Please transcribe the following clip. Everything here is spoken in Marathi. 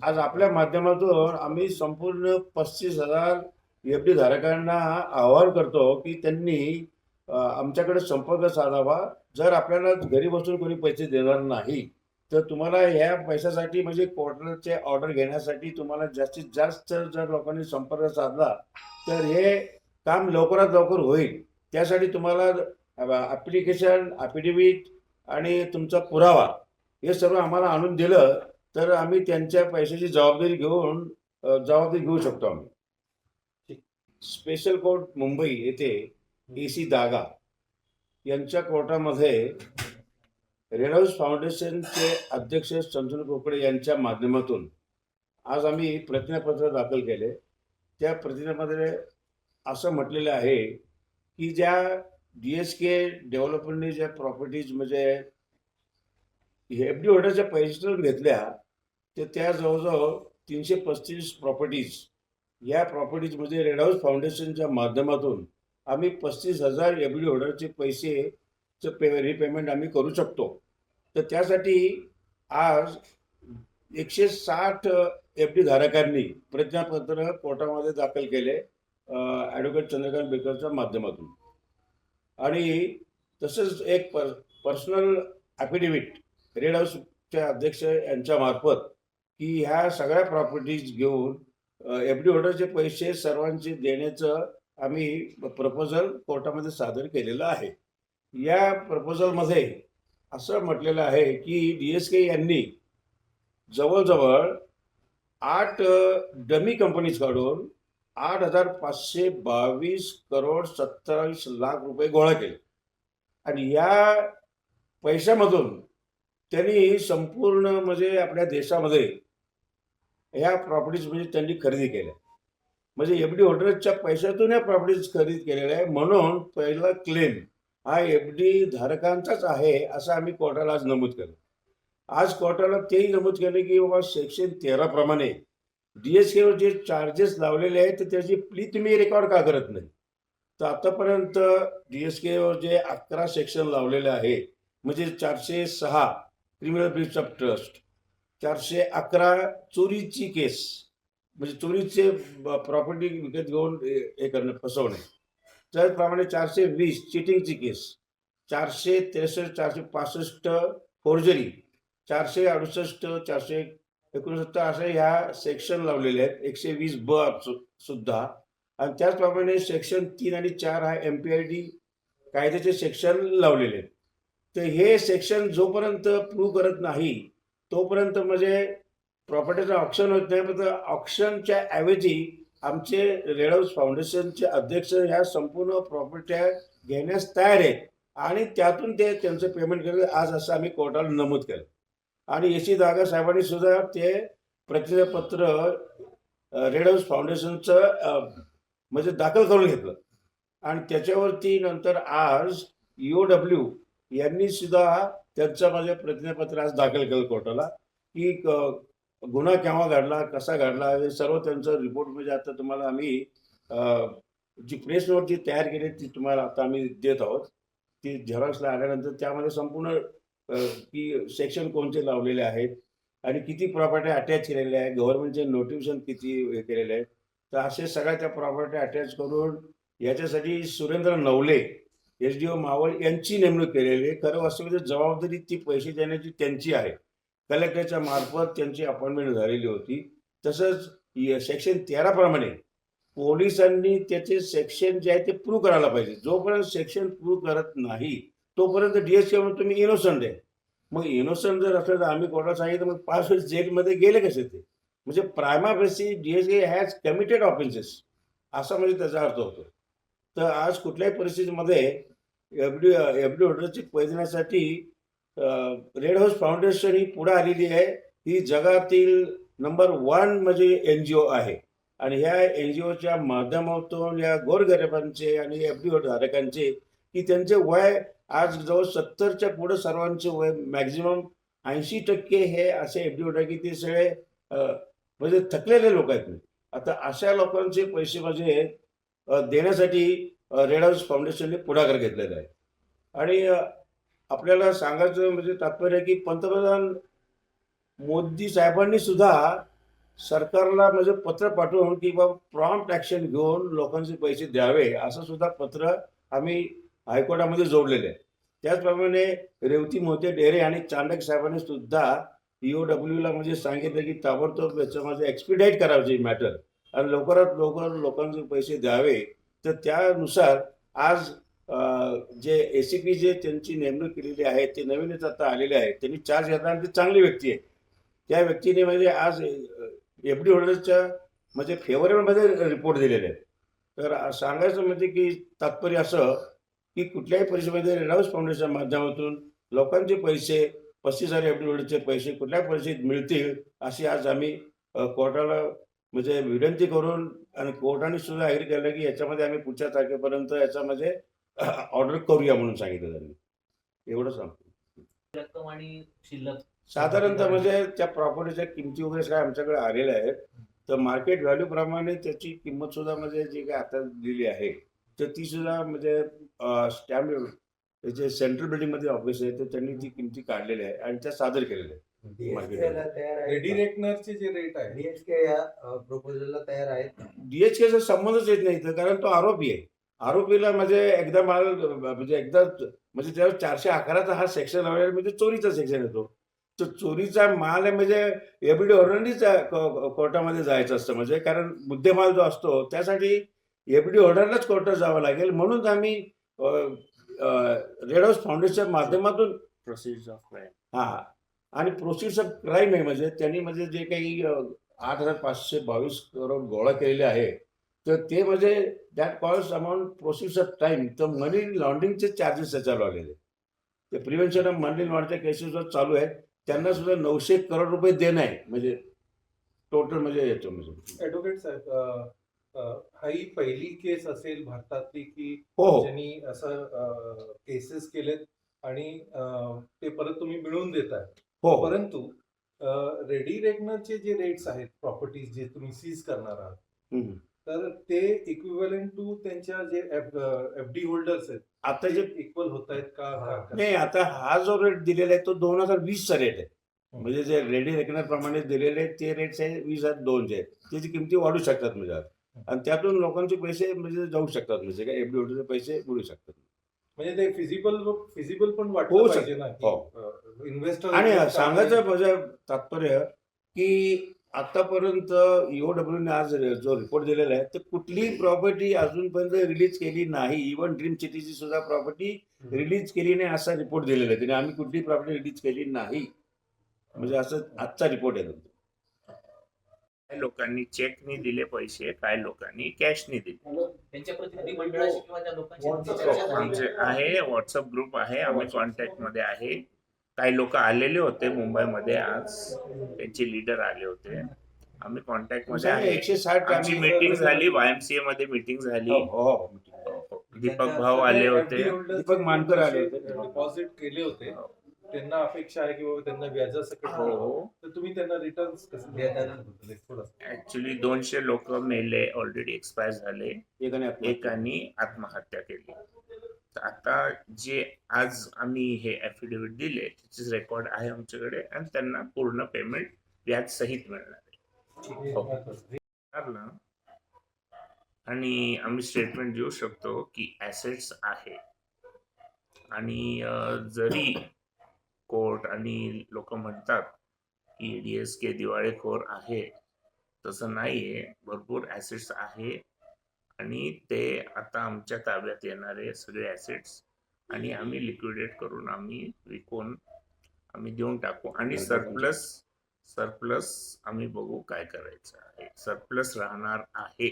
आज आपल्या माध्यमातून आम्ही संपूर्ण पस्तीस हजार एफ डी धारकांना आवाहन करतो की त्यांनी आमच्याकडे संपर्क साधावा. जर आपल्याला घरी बसून कोणी पैसे देणार नाही तर तुम्हाला ह्या पैशासाठी म्हणजे क्वार्टरचे ऑर्डर घेण्यासाठी तुम्हाला जास्तीत जास्त जर लोकांनी संपर्क साधला तर हे काम लवकरात लवकर होईल. त्यासाठी तुम्हाला ॲप्लिकेशन ॲफिडेविट आणि तुमचा पुरावा हे सर्व आम्हाला आणून दिलं. तर आम्ही त्यांच्या पैशाची जबाबदारी घेऊन जबाबदारी घेऊ शकतो आम्ही. स्पेशल कोर्ट मुंबई येथे ए सी दागा यांच्या कोर्टामध्ये रेड हाऊस फाउंडेशनचे अध्यक्ष संतोष कोकडे यांच्या माध्यमातून आज आम्ही प्रतिज्ञापत्र दाखल केले. त्या प्रतिज्ञामध्ये असं म्हटलेलं आहे की ज्या डी एस के डेव्हलपमेंटने ज्या प्रॉपर्टीज म्हणजे एफ डी होल्डरच्या पैशातून घेतल्या तर त्या जवळजवळ तीनशे पस्तीस प्रॉपर्टीज या प्रॉपर्टीजमध्ये रेड हाऊस फाउंडेशनच्या माध्यमातून आम्ही पस्तीस हजार एफ डी होल्डरचे पैसेचं पे रिपेमेंट आम्ही करू शकतो. तर त्यासाठी आज एकशे साठ एफ डी धारकांनी प्रज्ञापत्र कोर्टामध्ये दाखल केले ॲडव्होकेट चंद्रकांत बेकरच्या माध्यमातून. आणि तसंच एक पर पर्सनल ॲफिडेविट रेड हाऊसचे अध्यक्ष यांच्या मार्फत की ह्या सगळ्या प्रॉपर्टीज घेऊन एफ डी होल्डरचे पैसे सर्वांचे देण्याचं आम्ही प्रपोजल कोर्टामध्ये सादर केलेलं आहे. या प्रपोजलमध्ये असं म्हटलेलं आहे की डी एस के यांनी जवळजवळ आठ डमी कंपनीज काढून आठ हजार पाचशे बावीस करोड सत्तावीस लाख रुपये गोळा केले. आणि या पैशामधून त्यांनी संपूर्ण म्हणजे आपल्या देशामध्ये ह्या प्रॉपर्टीज म्हणजे त्यांनी खरेदी केल्या. म्हणजे एफ डी होल्डरच्या पैशातून या प्रॉपर्टीज खरेदी केलेल्या आहे म्हणून पहिला क्लेम हा एफ डी धारकांचाच आहे असं आम्ही कोर्टाला आज नमूद केलं. आज कोर्टाला तेही नमूद केलं की बाबा सेक्शन तेराप्रमाणे डी एस केवर जे चार्जेस लावलेले आहेत तर त्याची प्ली तुम्ही रेकॉर्ड का करत नाही? तर आतापर्यंत डी एस केवर जे अकरा सेक्शन लावलेले आहे म्हणजे चारशे सहा क्रिमिनल ब्रीच ऑफ ट्रस्ट चारशे अकरा चोरीची केस. म्हणजे चोरीचे प्रॉपर्टी विकत घेऊन हे करणं फसवणे. त्याचप्रमाणे चारशे वीस चिटिंगची केस. चारशे त्रेसष्ट चारशे पासष्ट फोर्जरी चारशे अडुसष्ट चारशे एकोणसत्तर असे ह्या सेक्शन लावलेले आहेत. एकशे वीस ब सु- सुद्धा. आणि त्याचप्रमाणे सेक्शन तीन आणि चार हा एम पी आय डी कायद्याचे सेक्शन लावलेले आहेत. तर हे सेक्शन जोपर्यंत प्रूव्ह करत नाही तोपर्यंत म्हणजे प्रॉपर्टीचं ऑप्शन होत नाही. पण ऑप्शनच्या ऐवजी आमचे रेड फाउंडेशनचे अध्यक्ष ह्या संपूर्ण प्रॉपर्ट्या घेण्यास तयार आहेत. आणि त्यातून ते त्यांचं पेमेंट केलं आज असं आम्ही कोर्टाला नमूद केलं. आणि एसी दागा साहेबांनी सुद्धा ते प्रतिज्ञापत्र अ, रेड हाऊस फाउंडेशनचं म्हणजे दाखल करून घेतलं. आणि त्याच्यावरती नंतर आज यू डब्ल्यू यांनी सुद्धा त्यांचं माझे प्रतिज्ञापत्र आज दाखल केलं कोर्टाला की गुन्हा केव्हा घडला कसा घडला हे सर्व त्यांचं रिपोर्ट म्हणजे आता तुम्हाला आम्ही जी प्रेस नोट जी तयार केली ती तुम्हाला आता आम्ही देत आहोत ती झेरॉक्सला आल्यानंतर त्यामध्ये संपूर्ण की सेक्शन कोणते लावलेले आहेत आणि किती प्रॉपर्टी अटॅच केलेल्या आहे गव्हर्नमेंटचे नोटिफिकेशन किती हे केलेले आहेत तर असे सगळ्या त्या प्रॉपर्टी अटॅच करून याच्यासाठी Surendra Navale S D O Maval यांची नेमणूक केलेली आहे. खरं वास्तविक म्हणजे जबाबदारी ती पैसे देण्याची त्यांची आहे. कलेक्टरच्या मार्फत त्यांची अपॉइंटमेंट झालेली होती. तसंच सेक्शन तेराप्रमाणे पोलिसांनी त्याचे सेक्शन जे आहे ते प्रूव्ह करायला पाहिजे. जोपर्यंत सेक्शन प्रूव्ह करत नाही तोपर्यंत डीएसके म्हणून तुम्ही इनोसंट आहे. मग इनोसंट जर असलं तर आम्ही कोर्टात सांगितलं मग पाच वर्ष जेलमध्ये गेले कसे ते? म्हणजे प्रायमा बेसी डीएसके हॅज कमिटेड ऑफेन्सेस असा म्हणजे त्याचा अर्थ होतो. तर आज कुठल्याही परिस्थितीमध्ये एफ डी एफ डी होल्डरची पैदण्यासाठी रेड हाऊस फाउंडेशन ही पुढे आलेली आहे. ही जगातील नंबर वन म्हणजे एन जी ओ आहे. आणि ह्या एन जी ओच्या माध्यमातून या गोरगरिबांचे आणि एफ डी धारकांचे की त्यांचे वय आज जवळ सत्तरच्या पुढे सर्वांचे वय मॅक्झिमम ऐंशी टक्के हे असे एफ डी होल्डर की ते सगळे म्हणजे थकलेले लोक आहेत. आता अशा लोकांचे पैसे म्हणजे देण्यासाठी रेड हाऊस फाउंडेशनने पुढाकार घेतलेला आहे. आणि आपल्याला सांगायचं म्हणजे तात्पर्य की पंतप्रधान मोदी साहेबांनी सुद्धा सरकारला म्हणजे पत्र पाठवून की बाबा प्रॉम्प्ट ॲक्शन घेऊन लोकांचे पैसे द्यावे असं सुद्धा पत्र आम्ही हायकोर्टामध्ये जोडलेले आहे. त्याचप्रमाणे रेवती मोते डेरे आणि चांडक साहेबांनी सुद्धा ईओडब्ल्यूला म्हणजे सांगितलं की ताबडतोब याच्यामध्ये एक्सपिडाईट करायची मॅटर आणि लवकरात लवकर लोकांचे पैसे द्यावे तर त्यानुसार आज जे ए सी पी जे त्यांची नेमणूक केलेली आहे ते नवीनच आता आलेले आहेत त्यांनी चार्ज घेतला आणि ती चांगली व्यक्ती आहे. त्या व्यक्तीने म्हणजे आज एफ डी होल्डर्सच्या म्हणजे फेवरेबलमध्ये रिपोर्ट दिलेले आहेत. तर सांगायचं म्हणजे की तात्पर्य असं की कुठल्याही परिस्थितीमध्ये रेड हाऊस फाउंडेशनच्या माध्यमातून लोकांचे पैसे पस्तीस हजार एफ डी होल्डरचे पैसे कुठल्याही परिस्थितीत मिळतील अशी आज आम्ही कोर्टाला म्हणजे विनंती करून आणि कोर्टाने सुद्धा ॲग्री केलं की याच्यामध्ये आम्ही पुढच्या तारखेपर्यंत याच्यामध्ये ऑर्डर करूया म्हणून सांगितलं त्यांनी. एवढं सांगतो. रक्कम आणि शिल्लक. साधारणतः म्हणजे त्या प्रॉपर्टीच्या किमती वगैरे काय आमच्याकडे आलेल्या आहेत. तर मार्केट व्हॅल्यू प्रमाणे त्याची किंमत सुद्धा म्हणजे जी काय आता दिली आहे तर ती सुद्धा म्हणजे स्टॅम्प त्याचे सेंट्रल बिल्डिंगमध्ये ऑफिस आहे तर त्यांनी ती किमती काढलेल्या आहे आणि त्या सादर केलेल्या आहे तयार आहे जे रेट आहे डीएचके या प्रपोजलला तयार आहेत डीएचकेचा संबंधच येत नाही इथं कारण तो आरोपी आहे. आरोपीला म्हणजे एकदा माल म्हणजे एकदा म्हणजे त्यावर चारशे अकराचा हा सेक्शन लावलेला म्हणजे चोरीचा सेक्शन येतो तर चोरीचा माल आहे म्हणजे एबीडी ऑर्डरनीच कोर्टामध्ये जायचं असतं म्हणजे कारण मुद्देमाल जो असतो त्यासाठी एबीडी ऑर्डरलाच कोर्टात जावं लागेल. म्हणून आम्ही रेड हाऊस फाउंडेशनच्या माध्यमातून प्रोसिजर ऑफ हा आणि प्रोसिड्स ऑफ क्राईम आहे म्हणजे त्यांनी म्हणजे जे काही आठ हजार पाचशे बावीस करोड गोळा केलेले आहे तर ते म्हणजे that calls amount proceeds of time तर मनी लॉन्ड्रिंगचे चार्जेस त्याच्यावर लावलेले ते प्रिव्हेन्शन ऑफ मनी लॉन्ड्रिंगच्या केसेसवर चालू आहे त्यांना सुद्धा नऊशे करोड रुपये देणं आहे म्हणजे टोटल म्हणजे याचं म्हणजे. ऍडव्होकेट साहेब हा ही पहिली केस असेल भारतातली की हो हो. ज्यांनी असं केसेस केलेत आणि ते परत तुम्ही मिळवून देताय. हो. परंतु रेडी रेकनरचे जे रेट्स आहेत प्रॉपर्टीज जे तुम्ही सीज करणार आहात. तर ते इक्विव्हलेंट टू त्यांच्या जे एफ डी होल्डर्स आहेत आता जे इक्वल होत आहेत का? नाही आता हा जो रेट दिलेला आहे तो दोन हजार वीसचा रेट आहे. म्हणजे जे रेडी रेकनर प्रमाणे दिलेले आहेत ते रेट्स आहे वीस हजार दोनचे आहेत. त्याची किमती वाढू शकतात म्हणजे. आणि त्यातून लोकांचे पैसे म्हणजे जाऊ शकतात म्हणजे काय एफडी पैसे मिळू शकतात. म्हणजे ते फिजिबल फिजिबल पण होऊ शकतं. ना हो. इन्व्हेस्टर आणि सांगायचं म्हणजे तात्पर्य की आतापर्यंत ईओडब्ल्यूने आज जो रिपोर्ट दिलेला आहे तर कुठलीही प्रॉपर्टी अजूनपर्यंत रिलीज केली नाही. इव्हन ड्रीम सिटीची सुद्धा प्रॉपर्टी रिलीज केली नाही असा रिपोर्ट दिलेला आहे. त्याने आम्ही कुठलीही प्रॉपर्टी रिलीज केली नाही. म्हणजे असं आजचा रिपोर्ट आहे काही लोकांनी चेकनी दिले पैसे काही लोकांनी कॅशनी दिले. त्यांच्या प्रतिनिधी मंडळाशी किंवा त्या लोकांशी तुमची चर्चा झाली? आमचे आहे व्हॉट्सअप ग्रुप आहे आम्ही कॉन्टॅक्टमध्ये आहे. काही लोक आलेले होते मुंबईमध्ये आज त्यांचे लीडर आले होते. आम्ही कॉन्टॅक्टमध्ये आहे. एकशे साठ आमची मीटिंग झाली वायएमसीए मध्ये मीटिंग झाली. हो, हो, हो. दीपक भाऊ आले होते. दीपक मानकर आले होते. डिपॉझिट केले होते. त्यांना अपेक्षा आहे की बाबा त्यांना व्याजासकट हो. मिळावं. तर तुम्ही त्यांना रिटर्न कसं ऍक्च्युली दोनशे लोक मेले ऑलरेडी एक्सपायर झाले. एकाने आपलं- एकाने आत्महत्या केली. तर आता जे आज आम्ही हे ॲफिडेव्हिट दिले त्याचे रेकॉर्ड आहे आमच्याकडे आणि त्यांना पूर्ण पेमेंट व्याज सहित मिळणार आहे. हो. ना आणि आम्ही स्टेटमेंट देऊ शकतो की ॲसेट्स आहे. आणि अं, जरी कोर्ट आणि लोक म्हणतात की डी एस के दिवाळेखोर आहे. तसं नाहीये. भरपूर ॲसेट्स आहे. आणि ते आता आमच्या ताब्यात येणारे सगळे ॲसेट्स आणि आम्ही लिक्विडेट करून आम्ही विकून आम्ही देऊन टाकू. आणि सरप्लस सरप्लस आम्ही बघू काय करायचं आहे. सरप्लस राहणार आहे.